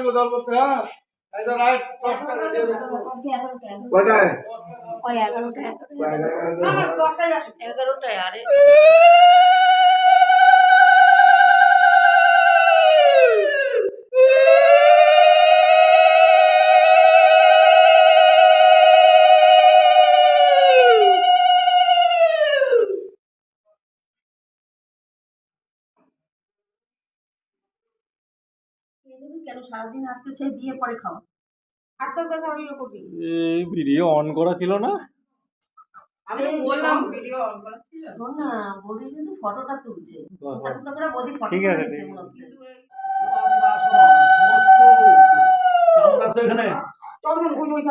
লাগবে জল করতে হ্যাঁ এই যে রাইট দশটা দিয়ে দেবো। কয়টায় ওই এগারোটা এগারোটায় আরে কেন সারাদিন আজকে সেই বিয়ে পরে খাওয়া আস্তে আস্তে খাওয়া বিয়ে করবি। এই ভিডিও অন করা ছিল না? আমি বললাম ভিডিও অন করা ছিল। শোন না বৌদি কিন্তু ফটোটা তুলছে। টুকরা করে বৌদি ফটো ঠিক আছে, ঠিক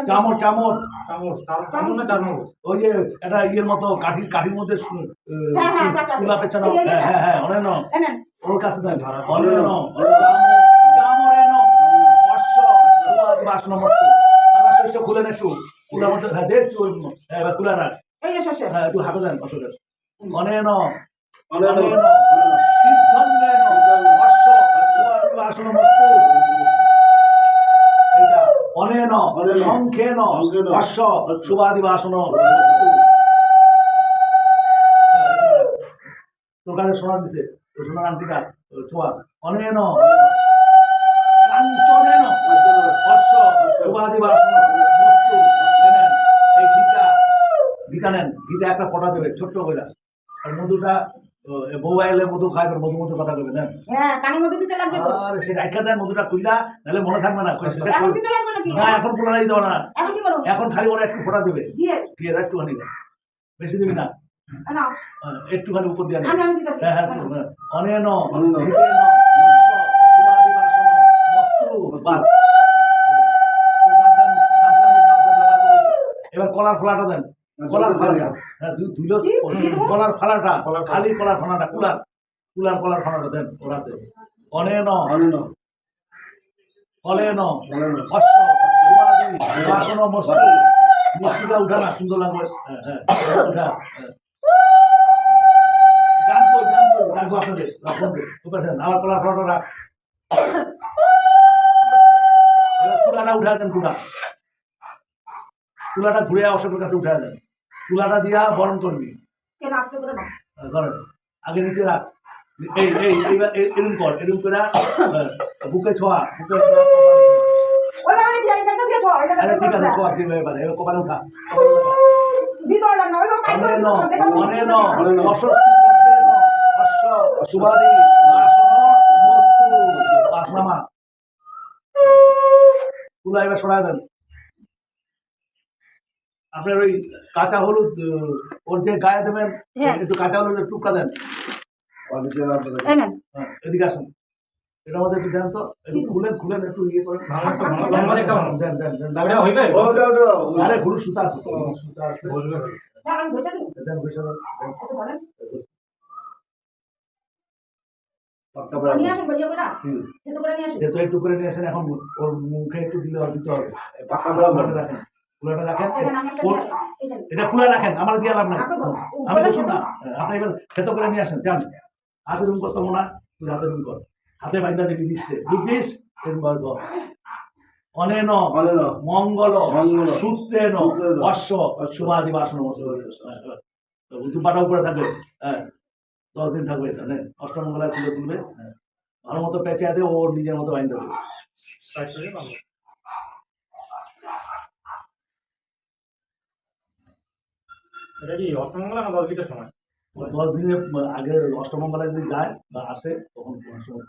চামচ আছে চামচ চামচ। চামচ চামচ না চামচ? ওই যে একটা ইয়ের মতো কাঠির কাঠির মধ্যে হ্যাঁ, হ্যাঁ, আচ্ছা, আচ্ছা। তুলা পেছানো হ্যাঁ হ্যাঁ হ্যাঁ। ওর কাছে বাসন মস্ত আমার শস্য খুলেন একটু মধ্যে হ্যাঁ দে চোর হ্যাঁ এবার কুলা রাখ। হ্যাঁ একটু হাতে দেন অশ্ব দেন। ন। অনেক ন। অনেক ন। সিদ্ধন্নে ন অশ্ব সুবাদ বাসন মস্ত এইটা। অনেক ন। অনেক ন। সংখ্যে ন। সংখ্যে ন। অশ্ব সুবাদি বাসন তোর কাছে শোনা দিছে। সোনার আন্টিটা ওই অনেন কাঞ্চনেন অশ্ব এই নেন একটা ফটা দেবে ছোট্ট করে আর মধুটা বউ আইলে মধু খাইবে মধু মধু কথা কইবে না হ্যাঁ কানের মধ্যে দিতে লাগবে তো। আর সে রাইখা দেন মধুটা নাহলে মনে থাকবে না এখন দিতে লাগবে নাকি? না এখন পুরা দিতে না। এখন কি করো? এখন খালি ওরা একটু ফোটা দেবে। দিয়ে। দিয়ে একটুখানি। দে। বেশি দিবি না। না একটুখানি উপর দিয়ে। আমি আমি দিতেছি। হ্যাঁ হ্যাঁ হ্যাঁ। অনেন অনেন। হিতেন, বাসন, মস্তু, বাদ। এবার কলার ফলাটা দেন। কলার ফালাটা। হ্যাঁ ধুলো কলার ফালাটা খালি কলার ফালাটা কুলার। কুলার কলার ফালাটা দেন ওরাতে অনেন অনেক ন। অলেন ন। বাসন মস্তু। উঠা না সুন্দর লাগবে। হ্যাঁ হ্যাঁ উঠা। হ্যাঁ। রাখব আপনাদের উপরে কলার রাখ। উঠা দেন তুলাটা ঘুরে অশোকের কাছে উঠা দেন। তুলাটা দিয়া বরণ করবি আগে নিচে রাখ। এই এই এইবার এরম কর এরম করে বুকে ছোঁয়া বুকে ঠিক আছে ছোঁয়া। এবারে এবার কপালে উঠা। সুবাদি তুলা এবার সরাই দেন। আপনার ওই কাঁচা হলুদ ওর যে গায়ে দেবেন হ্যাঁ। একটু কাঁচা হলুদের টুকরা দেন। হ্যাঁ, এদিকে আসুন। এটার মধ্যে একটু দেন তো একটু খুলেন খুলেন একটু ইয়ে করেন। দেন দেন। আরে ঘুরু সুতা আছে সুতা আছে। হ্যাঁ দেন একটু করে নিয়ে আসেন। এখন ওর মুখে একটু দিলে দিতে হবে পাক্কা কুলাটা বলো। রাখেন। কুলাটা রাখেন। এটা খুলে রাখেন আমার দিয়ে লাভ নাই। আপনি। আমি এবার খেতে করে নিয়ে আসেন যান। হাতে রুম না তুই হাতে রুম কর। হাতে বাইন্দা দিবি লিস্টে। বুঝছিস? এরপর অনেন মঙ্গল মঙ্গল। সূত্রেন সূত্রেণ। অশ্ব শুভাদি বাসন দুপাটা উপরে থাকবে। হ্যাঁ দশ দিন থাকবে এটা হ্যাঁ অষ্টমঙ্গলায় তুলে তুলবে। হ্যাঁ। ভালো মতো পেঁচে আছে ও ওর নিজের মতো বাইন্দা দেবে। এটা কি অষ্টমঙ্গলা না সময়? দশ দিনের আগে অষ্টমঙ্গলায় যদি যায় বা আসে তখন সময়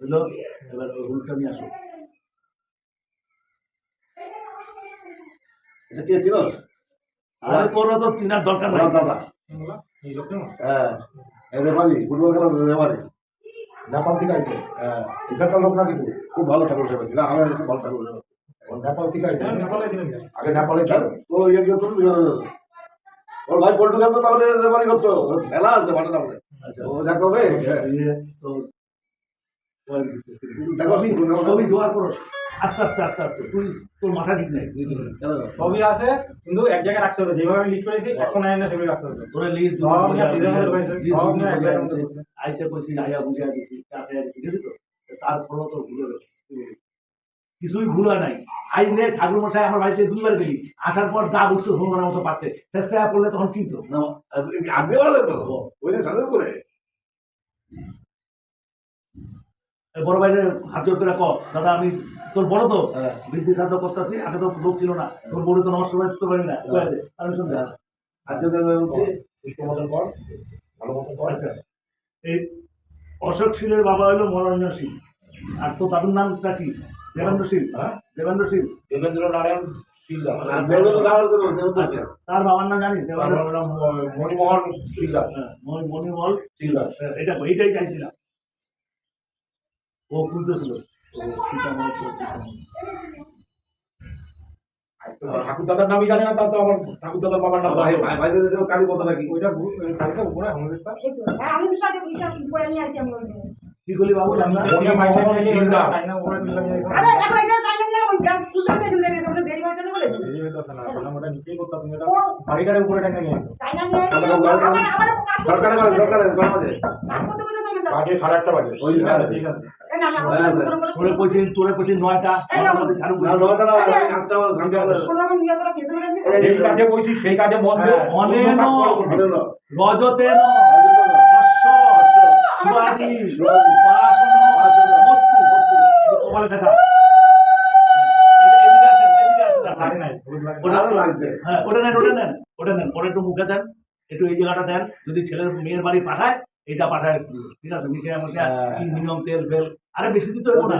বুঝলো? এবার হুলটা নিয়ে আসো। এটা কে ছিল? আর করো তো তিনার দরকার নাই। দাদা। হ্যাঁ। এই রেফারি, ফুটবল খেলার রেফারি। নেপাল থেকে আইছে। হ্যাঁ। এখানকার লোক না কিন্তু খুব ভালো ঠাকুর সেবা ছিল আমার খুব ভালো ঠাকুর নেপাল থেকে আইছে নেপালে আগে নেপালে ছিল তো ইয়ে গিয়ে ওর ভাই পল্টু খেলতো তাহলে রেফারি করতো খেলা আছে মাঠে নামলে আচ্ছা। ও দেখো বে দেখো তুমি তুমি দোয়া করো। আস্তে আস্তে আস্তে আস্তে। তুই তোর মাথা ঠিক নেই? সবই আছে কিন্তু এক জায়গায় রাখতে হবে। যেভাবে লিস্ট করেছি এখন আইন না সেগুলো রাখতে হবে। তোরে লি সব নিয়ে বিধানের মধ্যে রয়েছে, সব নিয়ে এক জায়গায় মধ্যে রয়েছে। আইসে তো? তারপরও তো ভুলে গেছে কিছুই ভুল হয় নাই। আইলে ঠাকুর মশাই আমার বাড়িতে দুইবার গেলি আসার পর গা উঠছে হনুমানের মতো পারতে। শেষে পড়লে তখন কি তো না আগে বলা যেত ওই যে সাদের করে বড় ভাইয়ের হাত জোর করে ক দাদা আমি তোর বড় তো? হ্যাঁ। বৃদ্ধি সাধ্য করতেছি আগে তো লোক ছিল না। তোর বড় তো নমস্কার করতে পারি না। আমি শুনতে আজকে হচ্ছে সুস্থ মতন কর ভালো মতন কর। আচ্ছা। এই অশোক শীলের বাবা হলো মনোরঞ্জন সিং আর তো দাদুর নামটা কি? দেবেন্দ্র সিং হ্যাঁ? দেবেন্দ্র সিং দেবেন্দ্র নারায়ণ আর দেবেন্দ্র দেবেন্দ্র আচ্ছা তার বাবার নাম জানিস? দেবেন্দ্র নাম মণিমোহন শিলদার হ্যাঁ, মণি- মণিমল শিলদার হ্যাঁ, এটা এইটাই চাইছিলাম। ও খুলতেছিল ঠাকুর দাদার নামই জানে না তার তো আমার ঠাকুর দাদার বাবার নাম ভাই ভাই দেশে কালী কথা নাকি ওইটা কালকে উপরে আমাদেরটা আমি সব বিষয় পড়ে নিয়ে আসছি আমি ওই কি করলি বাবু জানি না? ওটা মাইকে নিয়ে শিলদার। চাইনা উপরে দিলাম আরে এখন এটা টাইম নিয়ে ওই গাছ সুন্দর করে দিলে ওটা দেরি হয়ে যাবে বলে। এই হইতাছে না বললাম ওটা নিচেই করতাম তুমি এটা বাড়িটার উপরে টাইনা নিয়ে আসো। টাইম নিয়ে তাহলে ওই গাড়ি- আমার আমার কাজ সরকারে করে সরকারে করে আমাদের কাজ করতে করতে সময় দাও। বাজে সাড়ে আটটা বাজে। ওই ঠিক আছে ঠিক আছে। এই না না হ্যাঁ, কোনো কোনো তোরে কইছি তোরে কইছি নয়টা মধ্যে ছাড়ু না নয়টা না আটটা ঘণ্টা করে কোনো রকম করে শেষ করে দিই যেই কাজে বলছি সেই কাজে মন হ্যাঁ, অনেক। ভালো না ওটা হ্যাঁ ওটা নেন ওটা নেন ওটা নেন পরে একটু মুখে দেন একটু এই জায়গাটা দেন যদি ছেলের মেয়ের বাড়ি পাঠায় এটা পাঠায় ঠিক আছে মিশিয়ে মিশিয়ে কি তেল ফেল আরে বেশি দিতে হবে না।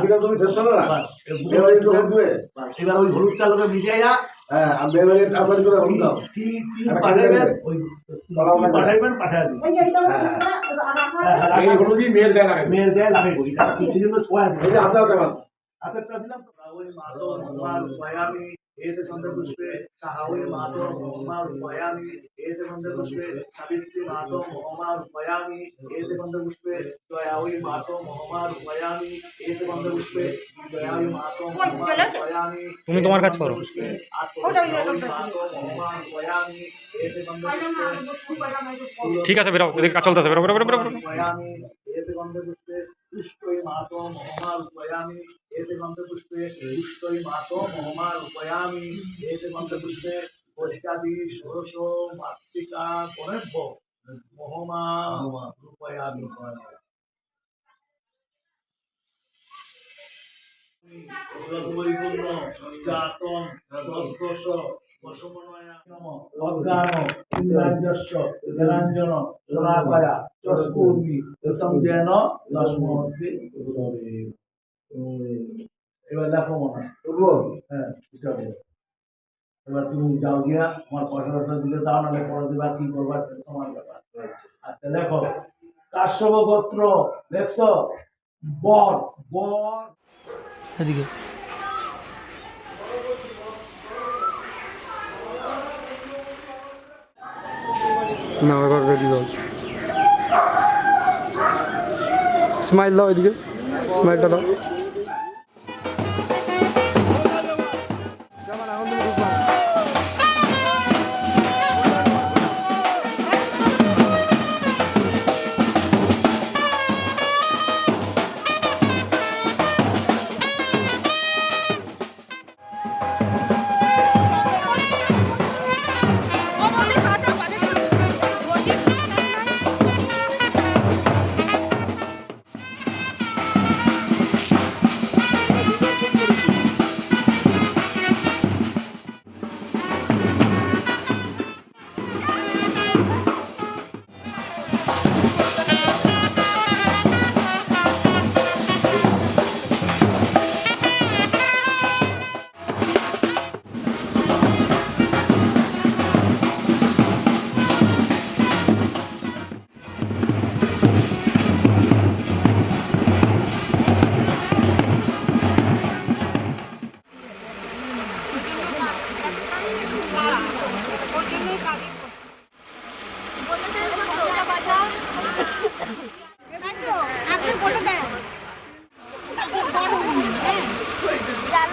এবার ওই হলুদ চালকে মিশিয়ে যা হ্যাঁ আর মেয়ে তাড়াতাড়ি করে হলুদ দাও কি কি একটা ওই বলা কি পাঠাইবেন পাঠায় দিন এই যে এটা হ্যাঁ, এই হ্যাঁ, মেয়ের দেয় লাগে মেয়ের গায়ে লাগে ওইটা সেই জন্য ছোঁয়া এই যে হাতে হাতে দিলাম তো ওই মাতো মহামার পয়ামি এতে গন্ধে পুষ্পে সাহাওই মাতো মহামার পয়ামি এতে গন্ধে পুষ্পে সাবিত্রী মাতো মহামার পয়ামি এতে গন্ধে পুষ্পে দয়াওই মাতো মহামার পয়ামি এতে গন্ধে পুষ্পে দয়াওই মাতো মহামার তুমি তোমার কাজ করো। মহামার এতে পুষ্পে ঠিক আছে বেরো এদিকে কাজ চলতেছে বেরো বেরো বেরো বেরো বেরো। পয়ামি এতে গন্ধে পুষ্পে পুষ্পই মাতো মহমার উপয়ামি এতে গন্ধে পুষ্পে পুষ্পই মাতো মহমার উপয়ামি এতে গন্ধে পুষ্পে পশ্চাদি ষোড়শ মাতৃকা কনেব্য মহমা রূপয়ামি পরিপূর্ণ জাতম দশ বসমনয়া অজ্ঞান ইন্দ্রাঞ্জস্য জলাঞ্জন জলাপায়া চস্কুর্মি প্রথম যেন দশমহস্যে এবার লেখো মনে করব? হ্যাঁ এটা এবার তুমি যাও গিয়া আমার পয়সা টয়সা দিলে দাও নাহলে পরে দিবা কি করবা তোমার ব্যাপার। আচ্ছা লেখো কাশ্যপ গোত্র লেখছ বর বর। এদিকে। না এবার রেডি দাও স্মাইল দাও এদিকে। স্মাইলটা দাও।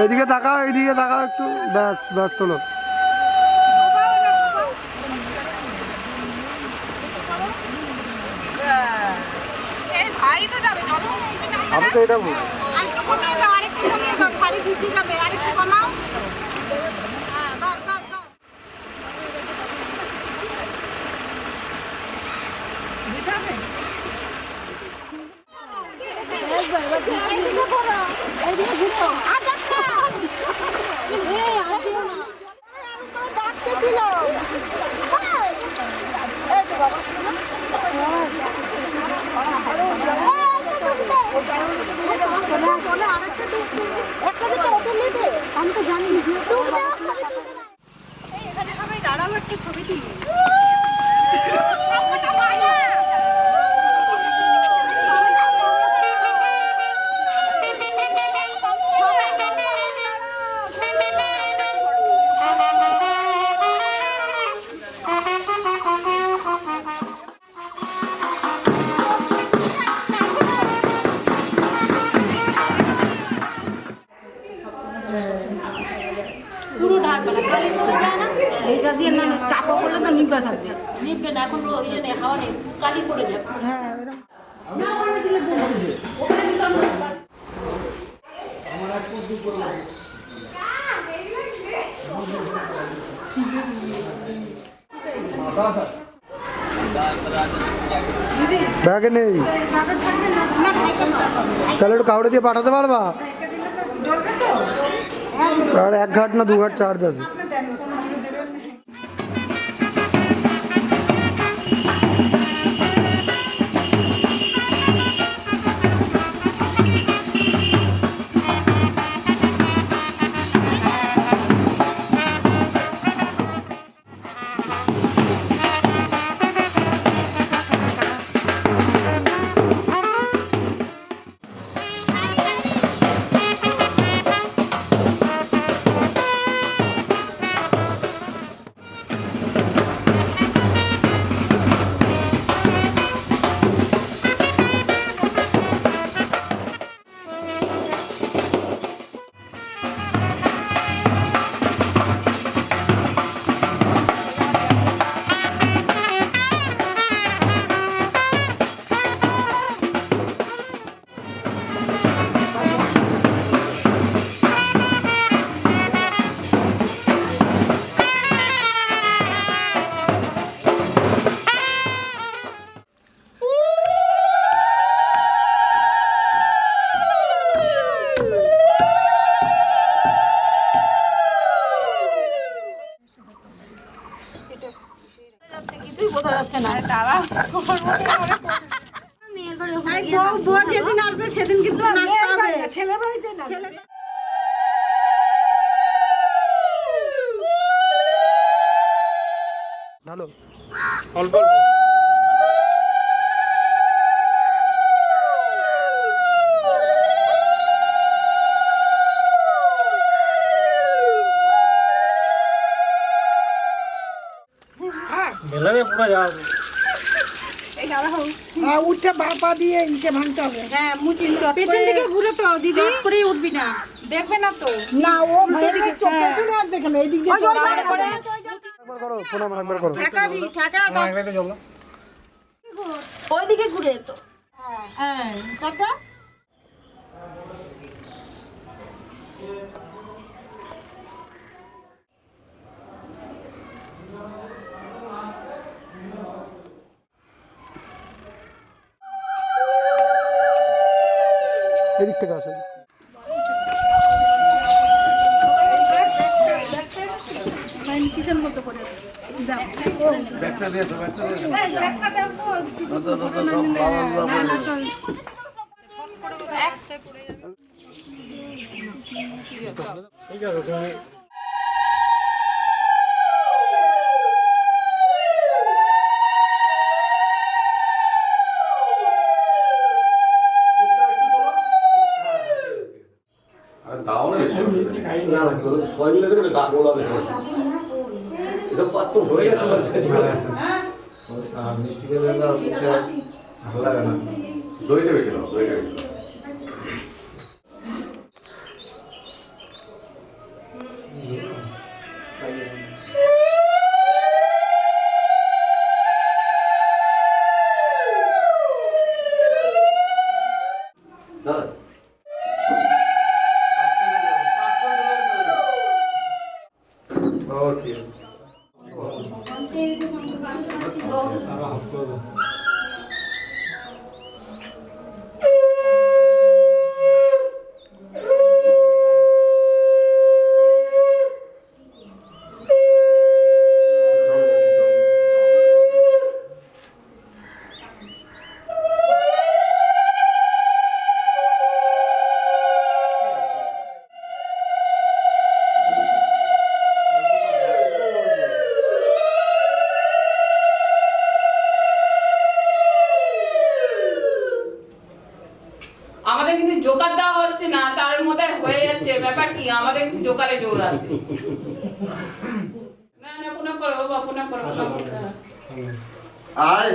এইদিকে তাকাও এইদিকে তাকাও একটু ব্যাস ব্যাস তোলো আমি তো এটা বলছি আরেকটু করলে তো নিবে থাকবে নিববে না এখন ওই জন্য হাওয়া নেই কালি পড়ে যাবে ব্যাগে নেই তাহলে একটু কাউরে দিয়ে পাঠাতে পারবা আর এক ঘাট না দু ঘাট চার্জ আছে কিছুই বোঝা যাচ্ছে না। থাকব। যেদিন আসবে সেদিন কিন্তু ছেলে বাড়িতে না। অল্প। পুরো যাওয়া হ্যাঁ উঠে বা দিয়ে ইসে ভাঙতে হবে। হ্যাঁ মুচিন পেছন দিকে ঘুরে তো দিদি। করে উঠবি না। দেখবে না তো। না ও এদিকে পেছনে আসবে কেন? এই দিক দিয়ে একবার করো প্রণাম একবার করো। ঠাকাবি ঠাকা একটু জল ওইদিকে ঘুরে তো। হ্যাঁ। কাকা বাবা থেকে বলে। ঠিক আছে ওগুলো তো সবাই মিলে দেবে গা গোলা দেবে এসব পাত্র হয়ে গেছে মিষ্টি খেলে ভালো লাগে না। দইটা বেটে দাও দইটা বেশি আছে না না পুনঃ করো বাবা পুনঃ করো করো। আয়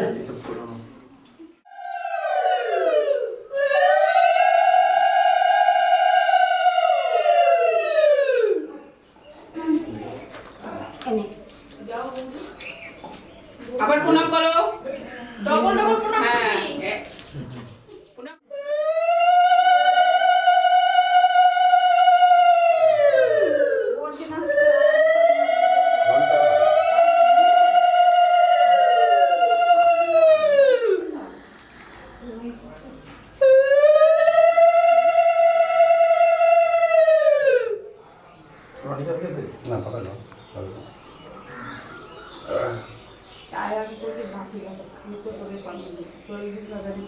আয়ার করে বাকি করে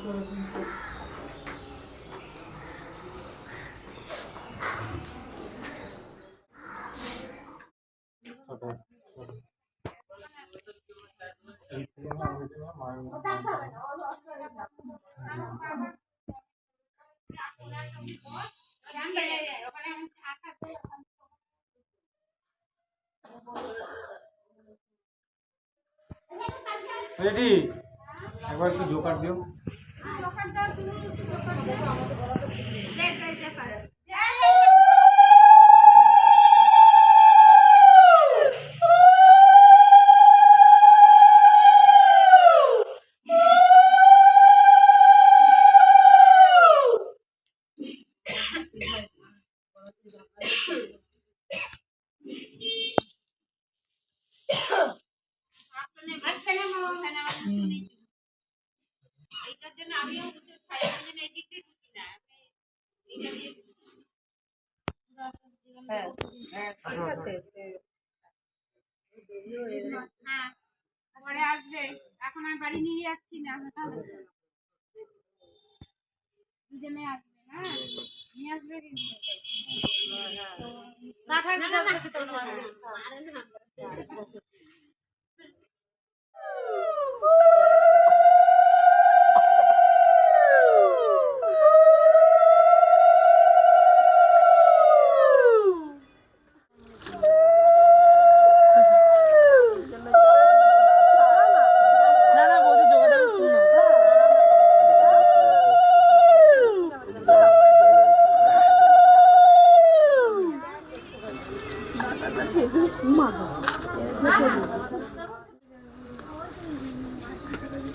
করে রেডি একবার একটু জোকার দিও। আসবে। এখন আমি বাড়ি নিয়ে যাচ্ছি না দুজনে আসবে হ্যাঁ? নিয়ে আসবে কিন্তু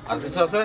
আর কিছু আছে?